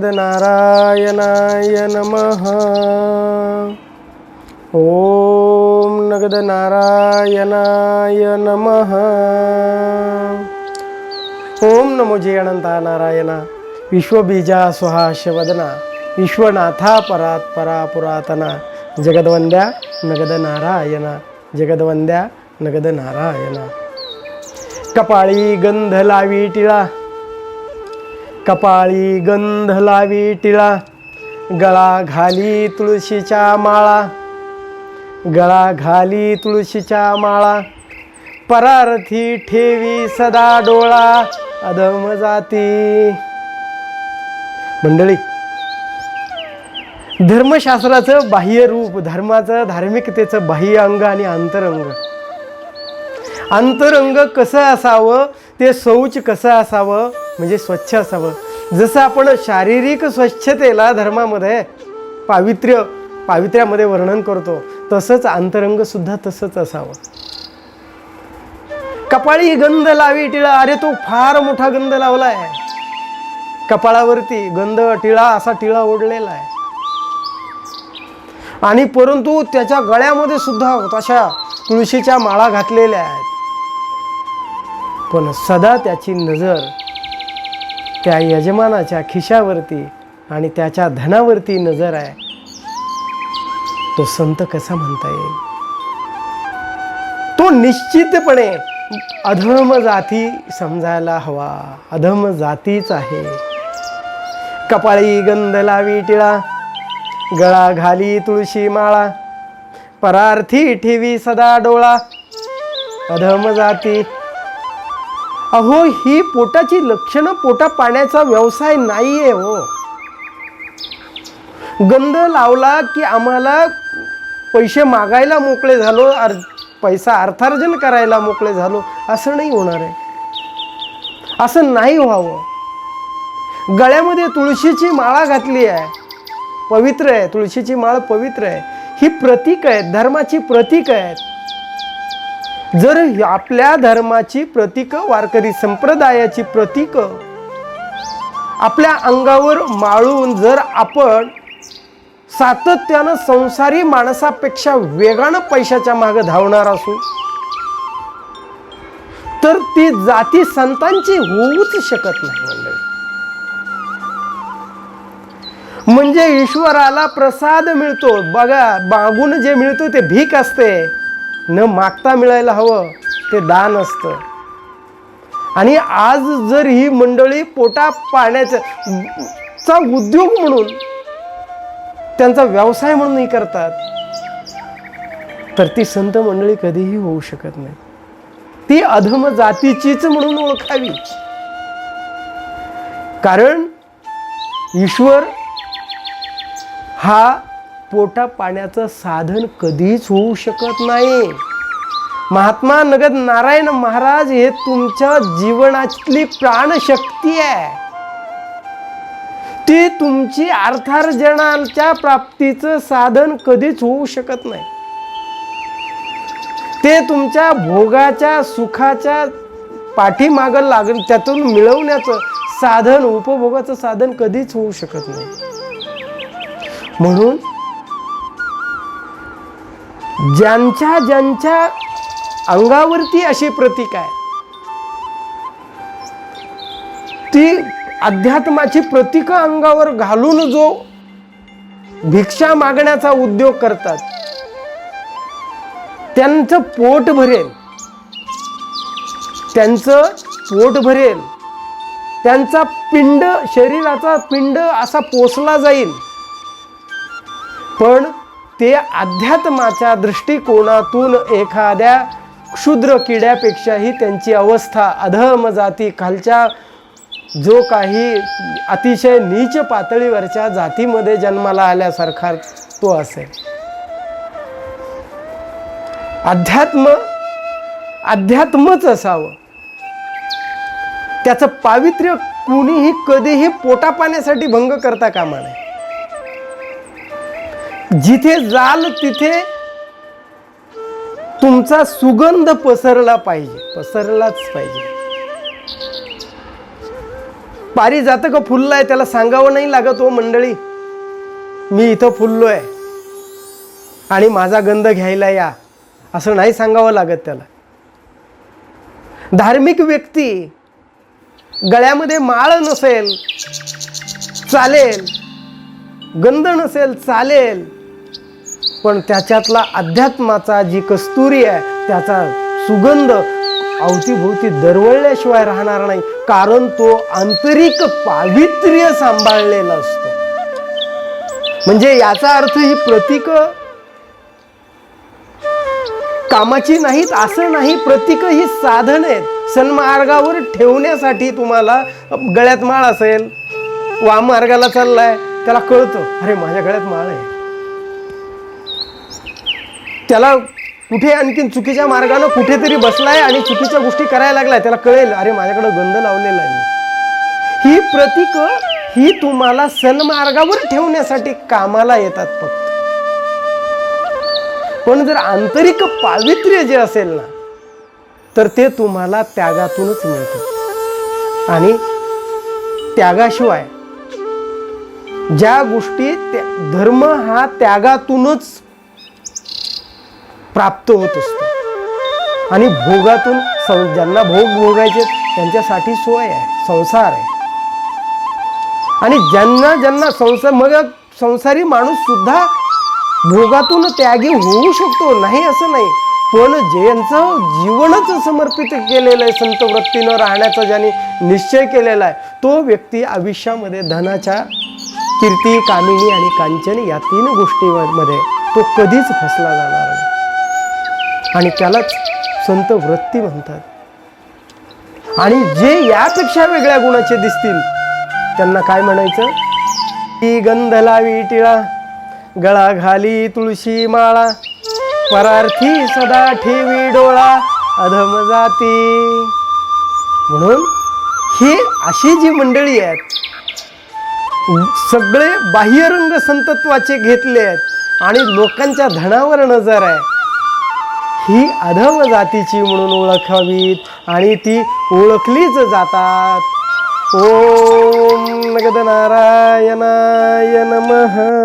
नगदनारायणाय नमः ॐ नगदनारायणाय नमः ॐ नमो जय अनंता नारायणा विश्वबीजा स्वहाशवदना विश्वनाथा परात परा पुरातना. जगदवंद्या नगदनारायणा जगदवंद्या नगदनारायणा कपाळी गंध लावी टिळा. कपाळी गंध लावी टिळा गळा घाली तुळशीच्या माळा गळा घाली तुळशीच्या माळा परारथी ठेवी सदा डोळा अदम जाती. मंडळी धर्मशास्त्राचं बाह्य रूप धर्माचं धार्मिकतेचं बाह्य अंग आणि अंतरंग. अंतरंग कसं असावं ते शौच कसं असावं म्हणजे स्वच्छ असावं. जसं आपण शारीरिक स्वच्छतेला धर्मामध्ये पावित्र्य पावित्र्यामध्ये वर्णन करतो तसंच अंतरंग सुद्धा तसंच असावं. कपाळी गंध लावी टिळा अरे तो फार मोठा गंध लावला आहे कपाळावरती गंध टिळा असा टिळा ओढलेला आहे. आणि परंतु त्याच्या गळ्यामध्ये सुद्धा तशा तुळशीच्या माळा घातलेल्या आहेत. पण सदा त्याची नजर त्या यजमानाच्या खिशावरती आणि त्याच्या धनावरती नजर आहे. तो संत कसा म्हणता येईल? तो निश्चितपणे अधम जाती समजायला हवा. अधम जातीच आहे. कपाळी गंध लावी टिळा गळा घाली तुळशी माळा परार्थी ठेवी सदा डोळा. अधम जाती अहो ही पोटाची लक्षणं पोटा पाण्याचा व्यवसाय नाहीये हो. गंध लावला की आम्हाला पैसे मागायला मोकळे झालो अर पैसा अर्थार्जन करायला मोकळे झालो असं नाही होणार आहे. असं नाही व्हावं. गळ्यामध्ये तुळशीची माळा घातली आहे. पवित्र आहे तुळशीची माळ पवित्र आहे. ही प्रतीक आहेत धर्माची प्रतीक आहेत. जर आपल्या धर्माची प्रतीक वारकरी संप्रदायाची प्रतीक आपल्या अंगावर माळून जर आपण सातत्यानं संसारी माणसापेक्षा वेगानं पैशाच्या मागे धावणार असू तर ती जाती संतांची होऊच शकत नाही मंडळी. म्हणजे ईश्वराला प्रसाद मिळतो. बघा मागून जे मिळतो ते भीक असते. न मागता मिळायला हवं ते दान असतं. आणि आज जर ही मंडळी पोटा पाण्याचा चा उद्योग म्हणून त्यांचा व्यवसाय म्हणूनही करतात तर ती संत मंडळी कधीही होऊ शकत नाही. ती अधम जातीचीच म्हणून ओळखावी. कारण ईश्वर हा पोटा पाण्याचं साधन कधीच होऊ शकत नाही. महात्मा नगद नारायण महाराज हे तुमच्या जीवनातली प्राणशक्ती आहे. ती तुमची अर्थार्जनाच्या प्राप्तीचं साधन कधीच होऊ शकत नाही. ते तुमच्या भोगाच्या सुखाच्या पाठीमागं लाग त्यातून मिळवण्याचं साधन उपभोगाचं साधन कधीच होऊ शकत नाही. म्हणून ज्यांच्या ज्यांच्या अंगावरती अशी प्रतीक आहे ती अध्यात्माची प्रतीक अंगावर घालून जो भिक्षा मागण्याचा उद्योग करतात त्यांचं पोट भरेल त्यांचं पोट भरेल त्यांचा पिंड शरीराचा पिंड असा पोसला जाईल. पण ते अध्यात्माच्या दृष्टिकोनातून एखाद्या क्षुद्र किड्यापेक्षाही त्यांची अवस्था अधम जाती खालच्या जो काही अतिशय नीच पातळीवरच्या जातीमध्ये जन्माला आल्यासारखा तो असेल. अध्यात्म अध्यात्मच असावं. त्याचं पावित्र्य कुणीही कधीही पोटापाण्यासाठी भंग करता कामा नये. जिथे जाल तिथे तुमचा सुगंध पसरला पाहिजे पसरलाच पाहिजे. पारी जातकं फुलला आहे त्याला सांगावं नाही लागत हो मंडळी. मी इथं फुललोय आणि माझा गंध घ्यायला या असं नाही सांगावं लागत त्याला. धार्मिक व्यक्ती गळ्यामध्ये माळ नसेल चालेल गंध नसेल चालेल पण त्याच्यातला अध्यात्माचा जी कस्तुरी आहे त्याचा सुगंध अवतीभोवती दरवळल्याशिवाय राहणार नाही कारण तो आंतरिक पावित्र्य सांभाळलेला असतो. म्हणजे याचा अर्थ ही प्रतीक कामाची नाहीत असं नाही प्रतीक ही साधन आहेत. सन्मार्गावर ठेवण्यासाठी तुम्हाला गळ्यात माळ असेल वामार्गाला चाललाय त्याला कळतं अरे माझ्या गळ्यात माळ आहे. त्याला कुठे आणखीन चुकीच्या मार्गानं कुठेतरी बसलाय आणि चुकीच्या गोष्टी करायला लागलाय त्याला कळेल अरे माझ्याकडे गंध लावलेला आहे ही प्रतीक ही तुम्हाला सन्मार्गावर ठेवण्यासाठी कामाला येतात फक्त. पण जर आंतरिक पावित्र्य जे असेल ना तर ते तुम्हाला त्यागातूनच मिळतं. आणि त्यागाशिवाय ज्या गोष्टी त्या- धर्म हा त्यागातूनच प्राप्त होत असतो. आणि भोगातून सं ज्यांना भोग भोगायचे त्यांच्यासाठी सोय आहे संसार आहे. आणि ज्यांना ज्यांना संसार मग संसारी माणूस सुद्धा भोगातून त्यागी होऊ शकतो नाही असं नाही. पण ज्यांचं जीवनच समर्पित केलेलं आहे संत वृत्तीनं राहण्याचा ज्याने निश्चय केलेला आहे तो व्यक्ती आयुष्यामध्ये धनाच्या कीर्ती कामिनी आणि कांचन या तीन गोष्टीमध्ये तो कधीच फसला जाणार नाही. आणि त्यालाच संत वृत्ती म्हणतात. आणि जे यापेक्षा वेगळ्या गुणाचे दिसतील त्यांना काय म्हणायचं? ती गंध लावी टिळा गळा घाली तुळशी माळा परार्थी सदा ठेवी डोळा अधम जाती. म्हणून ही अशी जी मंडळी आहेत सगळे बाह्यरंग संतत्वाचे घेतले आहेत आणि लोकांच्या धनावर नजर आहे. ही अधम जातीची म्हणून ओळखावीत आणि ती ओळखलीच जातात. ओम नगद नमः.